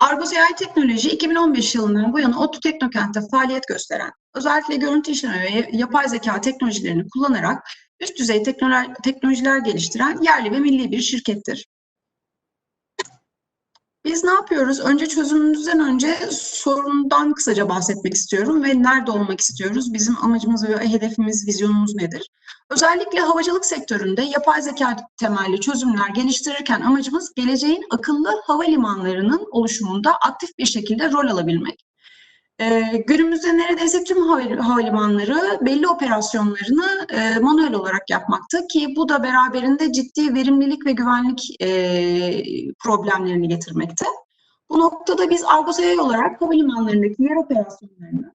Argos AI Teknoloji 2015 yılından bu yana ODTÜ Teknokent'te faaliyet gösteren, özellikle görüntü işleme ve yapay zeka teknolojilerini kullanarak üst düzey teknolojiler geliştiren yerli ve milli bir şirkettir. Biz ne yapıyoruz? Önce çözümümüzden önce sorundan kısaca bahsetmek istiyorum ve nerede olmak istiyoruz? Bizim amacımız ve hedefimiz, vizyonumuz nedir? Özellikle havacılık sektöründe yapay zeka temelli çözümler geliştirirken amacımız geleceğin akıllı havalimanlarının oluşumunda aktif bir şekilde rol alabilmek. Ee, günümüzde neredeyse tüm havalimanları belli operasyonlarını e, manuel olarak yapmakta ki bu da beraberinde ciddi verimlilik ve güvenlik e, problemlerini getirmekte. Bu noktada biz Argos AI olarak havalimanlarındaki yer operasyonlarını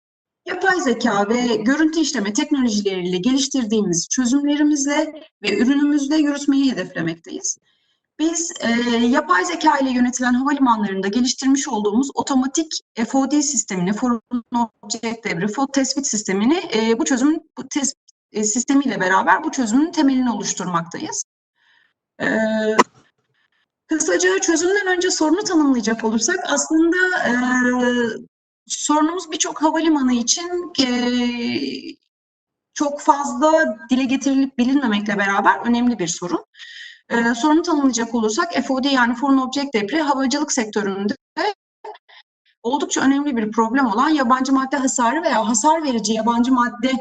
yapay zeka ve görüntü işleme teknolojileriyle geliştirdiğimiz çözümlerimizle ve ürünümüzle yürütmeyi hedeflemekteyiz. Biz e, yapay zeka ile yönetilen havalimanlarında geliştirmiş olduğumuz otomatik FOD sistemini, Foreign Object Debris, FOD tespit sistemini e, bu çözümün bu tespit e, sistemiyle beraber bu çözümün temelini oluşturmaktayız. E, kısaca çözümden önce sorunu tanımlayacak olursak aslında e, sorunumuz birçok havalimanı için e, çok fazla dile getirilip bilinmemekle beraber önemli bir sorun. Ee, sorunu tanımlayacak olursak FOD yani Foreign Object Debris havacılık sektöründe oldukça önemli bir problem olan yabancı madde hasarı veya hasar verici yabancı madde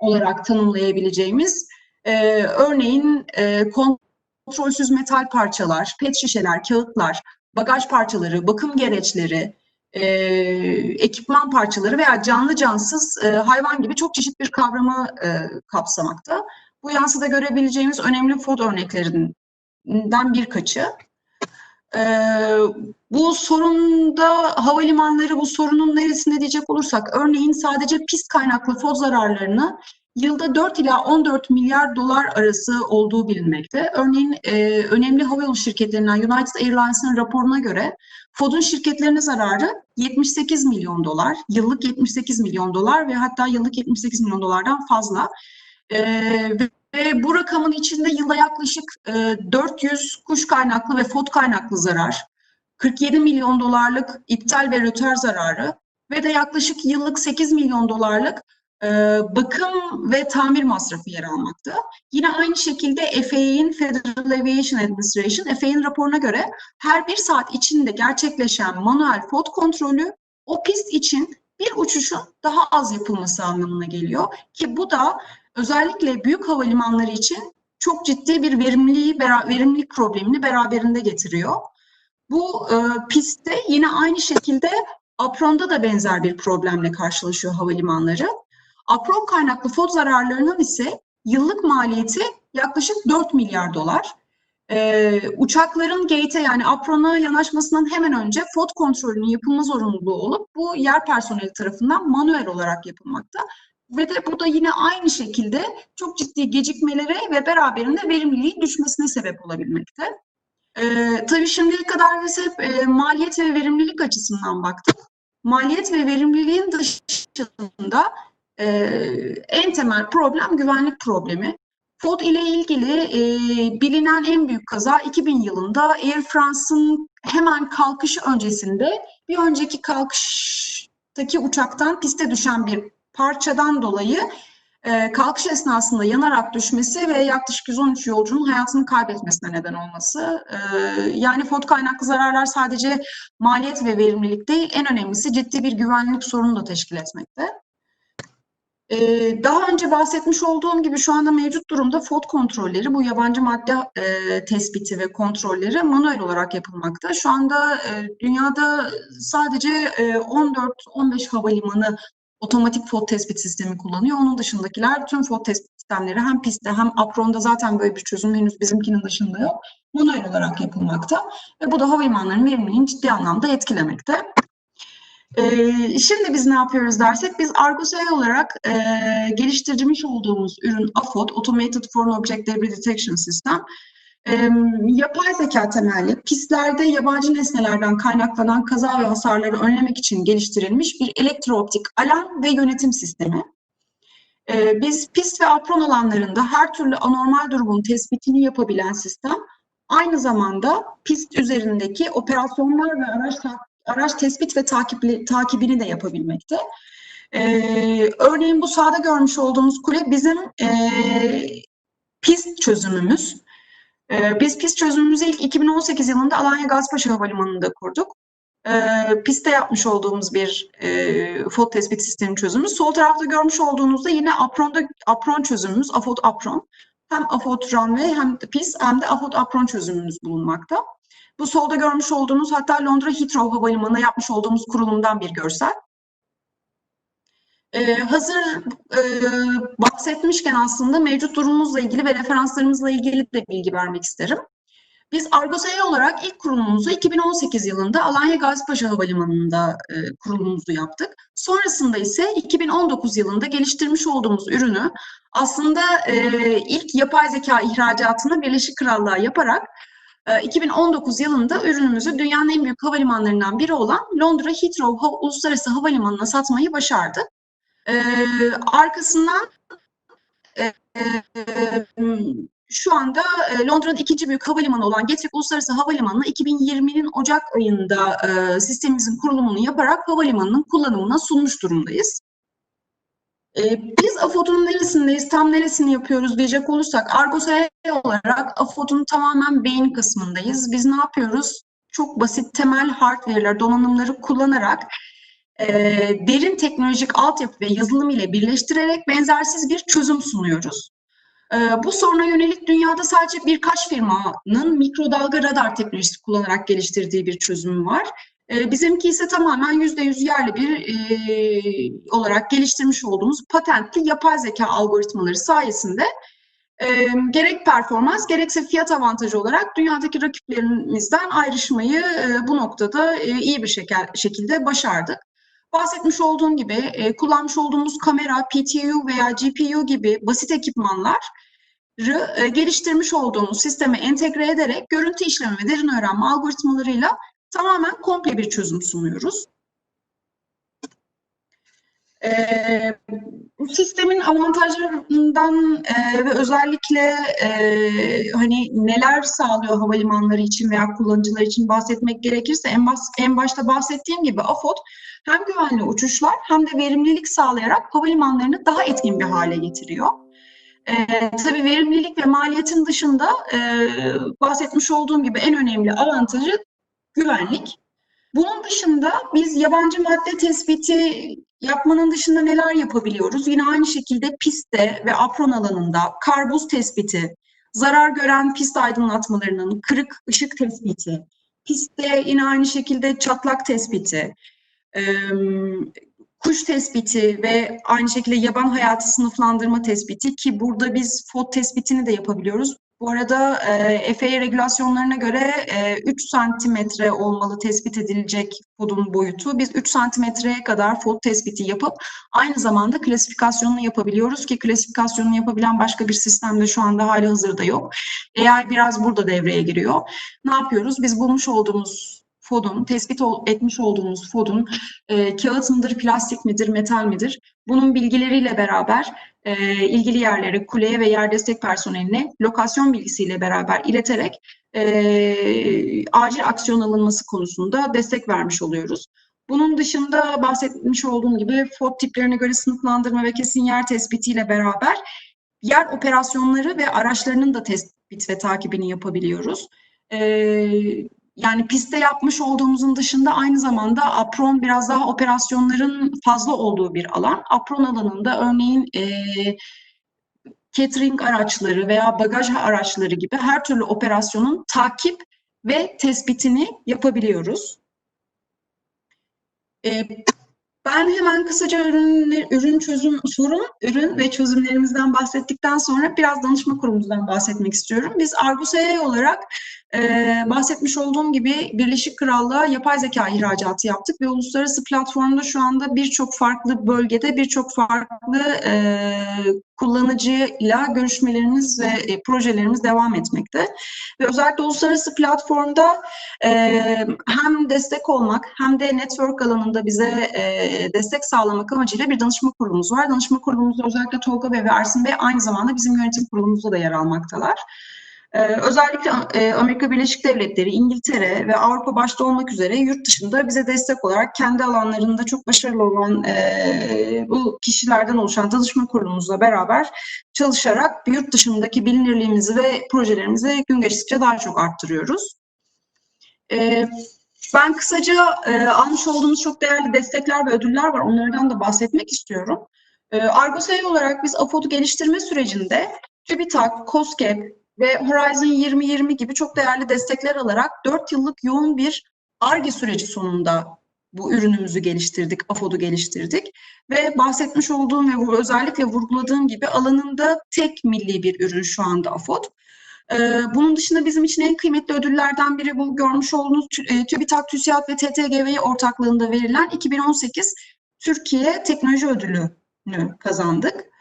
olarak tanımlayabileceğimiz e, örneğin e, kontrolsüz metal parçalar, pet şişeler, kağıtlar, bagaj parçaları, bakım gereçleri, e, ekipman parçaları veya canlı cansız e, hayvan gibi çok çeşit bir kavramı e, kapsamakta. Bu yansıda görebileceğimiz önemli FOD örneklerinin den birkaçı. Ee, bu sorunda havalimanları bu sorunun neresinde diyecek olursak örneğin sadece pis kaynaklı fod zararlarını yılda 4 ila 14 milyar dolar arası olduğu bilinmekte. Örneğin e, önemli havayolu şirketlerinden United Airlines'ın raporuna göre FOD'un şirketlerine zararı 78 milyon dolar, yıllık 78 milyon dolar ve hatta yıllık 78 milyon dolardan fazla. E, bu rakamın içinde yılda yaklaşık e, 400 kuş kaynaklı ve fot kaynaklı zarar, 47 milyon dolarlık iptal ve röter zararı ve de yaklaşık yıllık 8 milyon dolarlık e, bakım ve tamir masrafı yer almakta. Yine aynı şekilde FAA'nin Federal Aviation Administration, FAA'nin raporuna göre her bir saat içinde gerçekleşen manuel fot kontrolü o pist için bir uçuşun daha az yapılması anlamına geliyor ki bu da özellikle büyük havalimanları için çok ciddi bir verimliliği, verimlilik problemini beraberinde getiriyor. Bu e, pistte yine aynı şekilde apronda da benzer bir problemle karşılaşıyor havalimanları. Apron kaynaklı FOD zararlarının ise yıllık maliyeti yaklaşık 4 milyar dolar. Ee, uçakların gate'e yani aprona yanaşmasından hemen önce FOD kontrolünün yapılma zorunluluğu olup bu yer personeli tarafından manuel olarak yapılmakta. Ve de bu da yine aynı şekilde çok ciddi gecikmelere ve beraberinde verimliliğin düşmesine sebep olabilmekte. Ee, tabii şimdiye kadar biz hep e, maliyet ve verimlilik açısından baktık. Maliyet ve verimliliğin dışında e, en temel problem güvenlik problemi. FOD ile ilgili e, bilinen en büyük kaza 2000 yılında Air France'ın hemen kalkışı öncesinde bir önceki kalkıştaki uçaktan piste düşen bir parçadan dolayı e, kalkış esnasında yanarak düşmesi ve yaklaşık 113 yolcunun hayatını kaybetmesine neden olması. E, yani FOD kaynaklı zararlar sadece maliyet ve verimlilik değil, en önemlisi ciddi bir güvenlik sorunu da teşkil etmekte. Ee, daha önce bahsetmiş olduğum gibi şu anda mevcut durumda FOD kontrolleri, bu yabancı madde e, tespiti ve kontrolleri manuel olarak yapılmakta. Şu anda e, dünyada sadece e, 14-15 havalimanı otomatik FOD tespit sistemi kullanıyor. Onun dışındakiler tüm FOD tespit sistemleri hem pistte hem apronda zaten böyle bir çözüm henüz bizimkinin dışında yok. Manuel olarak yapılmakta ve bu da havalimanlarının verimliliğini ciddi anlamda etkilemekte. Ee, şimdi biz ne yapıyoruz dersek, biz Argos AI olarak e, geliştirmiş olduğumuz ürün AFOD, Automated Foreign Object Debris Detection System, e, yapay zeka temelli, pistlerde yabancı nesnelerden kaynaklanan kaza ve hasarları önlemek için geliştirilmiş bir elektrooptik alarm ve yönetim sistemi. E, biz pist ve apron alanlarında her türlü anormal durumun tespitini yapabilen sistem, aynı zamanda pist üzerindeki operasyonlar ve araç araç tespit ve takipli, takibini de yapabilmekte. Ee, örneğin bu sağda görmüş olduğumuz kule bizim e, pist çözümümüz. Ee, biz pist çözümümüzü ilk 2018 yılında Alanya Gazpaşa Havalimanı'nda kurduk. Ee, piste yapmış olduğumuz bir e, FOD tespit sistemi çözümümüz. Sol tarafta görmüş olduğunuzda yine Apron'da Apron çözümümüz, AFOD Apron. Hem AFOD Runway hem de PIS hem de AFOD Apron çözümümüz bulunmakta. Bu solda görmüş olduğunuz hatta Londra Heathrow Havalimanı'na yapmış olduğumuz kurulumdan bir görsel. Ee, hazır e, bahsetmişken aslında mevcut durumumuzla ilgili ve referanslarımızla ilgili de bilgi vermek isterim. Biz Argosay olarak ilk kurulumumuzu 2018 yılında Alanya Gazipaşa Havalimanı'nda e, kurulumumuzu yaptık. Sonrasında ise 2019 yılında geliştirmiş olduğumuz ürünü aslında e, ilk yapay zeka ihracatını Birleşik Krallığa yaparak 2019 e, yılında ürünümüzü dünyanın en büyük havalimanlarından biri olan Londra Heathrow Uluslararası Havalimanı'na satmayı başardık. Ee, arkasından e, e, şu anda e, Londra'nın ikinci büyük havalimanı olan Gatwick Uluslararası Havalimanı'na 2020'nin Ocak ayında e, sistemimizin kurulumunu yaparak havalimanının kullanımına sunmuş durumdayız. E, biz AFOD'un neresindeyiz, tam neresini yapıyoruz diyecek olursak Argos olarak AFOD'un tamamen beyin kısmındayız. Biz ne yapıyoruz? Çok basit temel hardware'ler, donanımları kullanarak e, derin teknolojik altyapı ve yazılım ile birleştirerek benzersiz bir çözüm sunuyoruz. E, bu soruna yönelik dünyada sadece birkaç firmanın mikrodalga radar teknolojisi kullanarak geliştirdiği bir çözüm var. E, bizimki ise tamamen yüzde yüz yerli bir e, olarak geliştirmiş olduğumuz patentli yapay zeka algoritmaları sayesinde e, gerek performans gerekse fiyat avantajı olarak dünyadaki rakiplerimizden ayrışmayı e, bu noktada e, iyi bir şeker, şekilde başardık. Bahsetmiş olduğum gibi e, kullanmış olduğumuz kamera, PTU veya GPU gibi basit ekipmanlar e, geliştirmiş olduğumuz sisteme entegre ederek görüntü işleme ve derin öğrenme algoritmalarıyla tamamen komple bir çözüm sunuyoruz. Bu sistemin avantajlarından e, ve özellikle e, hani neler sağlıyor havalimanları için veya kullanıcılar için bahsetmek gerekirse en, bas, en başta bahsettiğim gibi AFOD hem güvenli uçuşlar hem de verimlilik sağlayarak havalimanlarını daha etkin bir hale getiriyor. Ee, tabii verimlilik ve maliyetin dışında e, bahsetmiş olduğum gibi en önemli avantajı güvenlik. Bunun dışında biz yabancı madde tespiti yapmanın dışında neler yapabiliyoruz? Yine aynı şekilde pistte ve apron alanında karbuz tespiti, zarar gören pist aydınlatmalarının kırık ışık tespiti, pistte yine aynı şekilde çatlak tespiti, kuş tespiti ve aynı şekilde yaban hayatı sınıflandırma tespiti ki burada biz FOD tespitini de yapabiliyoruz. Bu arada e, FAA regülasyonlarına göre e, 3 santimetre olmalı tespit edilecek FOD'un boyutu. Biz 3 santimetreye kadar FOD tespiti yapıp aynı zamanda klasifikasyonunu yapabiliyoruz ki klasifikasyonunu yapabilen başka bir sistemde şu anda hali hazırda yok. Eğer biraz burada devreye giriyor. Ne yapıyoruz? Biz bulmuş olduğumuz FOD'un, tespit etmiş olduğumuz FOD'un e, kağıt mıdır, plastik midir, metal midir? Bunun bilgileriyle beraber e, ilgili yerlere, kuleye ve yer destek personeline lokasyon bilgisiyle beraber ileterek e, acil aksiyon alınması konusunda destek vermiş oluyoruz. Bunun dışında bahsetmiş olduğum gibi FOD tiplerine göre sınıflandırma ve kesin yer tespitiyle beraber yer operasyonları ve araçlarının da tespit ve takibini yapabiliyoruz. Ee, yani pistte yapmış olduğumuzun dışında aynı zamanda apron biraz daha operasyonların fazla olduğu bir alan. Apron alanında örneğin e, catering araçları veya bagaj araçları gibi her türlü operasyonun takip ve tespitini yapabiliyoruz. E, ben hemen kısaca ürün, ürün çözüm sorun, ürün ve çözümlerimizden bahsettikten sonra biraz danışma kurumumuzdan bahsetmek istiyorum. Biz Argus AI olarak e, bahsetmiş olduğum gibi Birleşik Krallığa yapay zeka ihracatı yaptık ve uluslararası platformda şu anda birçok farklı bölgede birçok farklı e, kullanıcıyla görüşmelerimiz ve e, projelerimiz devam etmekte. Ve özellikle uluslararası platformda e, hem destek olmak hem de network alanında bize e, destek sağlamak amacıyla bir danışma kurulumuz var. Danışma kurulumuzda özellikle Tolga Bey ve Ersin Bey aynı zamanda bizim yönetim kurulumuzda da yer almaktalar. Ee, özellikle e, Amerika Birleşik Devletleri, İngiltere ve Avrupa başta olmak üzere yurt dışında bize destek olarak kendi alanlarında çok başarılı olan e, bu kişilerden oluşan danışma kurulumuzla beraber çalışarak yurt dışındaki bilinirliğimizi ve projelerimizi gün geçtikçe daha çok arttırıyoruz. Ee, ben kısaca e, almış olduğumuz çok değerli destekler ve ödüller var. Onlardan da bahsetmek istiyorum. E, Argosay olarak biz AFOD'u geliştirme sürecinde TÜBİTAK, COSGAP ve Horizon 2020 gibi çok değerli destekler alarak 4 yıllık yoğun bir ARGE süreci sonunda bu ürünümüzü geliştirdik, AFOD'u geliştirdik. Ve bahsetmiş olduğum ve özellikle vurguladığım gibi alanında tek milli bir ürün şu anda AFOD. Ee, Bunun dışında bizim için en kıymetli ödüllerden biri bu görmüş olduğunuz e, TÜBİTAK, TÜSİAD ve TTGV ortaklığında verilen 2018 Türkiye Teknoloji Ödülü'nü kazandık.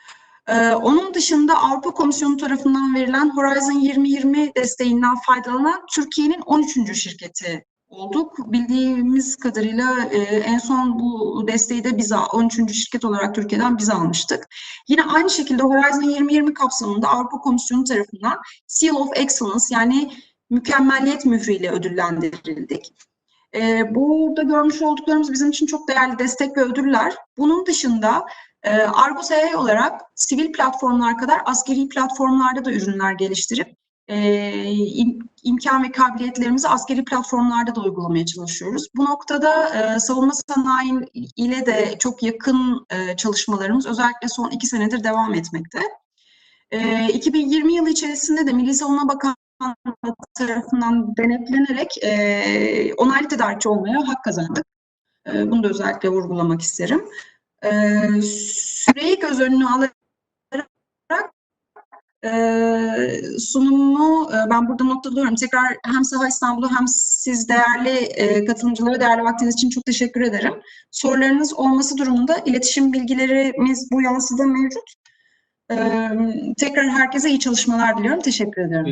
Ee, Onun dışında Avrupa Komisyonu tarafından verilen Horizon 2020 desteğinden faydalanan Türkiye'nin 13. şirketi olduk. Bildiğimiz kadarıyla e, en son bu desteği de biz al- 13. şirket olarak Türkiye'den biz almıştık. Yine aynı şekilde Horizon 2020 kapsamında Avrupa Komisyonu tarafından Seal of Excellence yani mükemmelliyet mührüyle ödüllendirildik. Ee, burada görmüş olduklarımız bizim için çok değerli destek ve ödüller. Bunun dışında e, Argos AI olarak sivil platformlar kadar askeri platformlarda da ürünler geliştirip e, im- imkan ve kabiliyetlerimizi askeri platformlarda da uygulamaya çalışıyoruz. Bu noktada e, savunma sanayi ile de çok yakın e, çalışmalarımız özellikle son iki senedir devam etmekte. E, 2020 yılı içerisinde de Milli Savunma Bakanlığı tarafından denetlenerek e, onaylı tedarikçi olmaya hak kazandık. E, bunu da özellikle vurgulamak isterim. E, süreyi göz önüne alarak e, sunumumu e, ben burada noktalıyorum. Tekrar hem Saha İstanbul'a hem siz değerli e, katılımcılara değerli vaktiniz için çok teşekkür ederim. Sorularınız olması durumunda iletişim bilgilerimiz bu yansıda mevcut. E, tekrar herkese iyi çalışmalar diliyorum. Teşekkür ederim.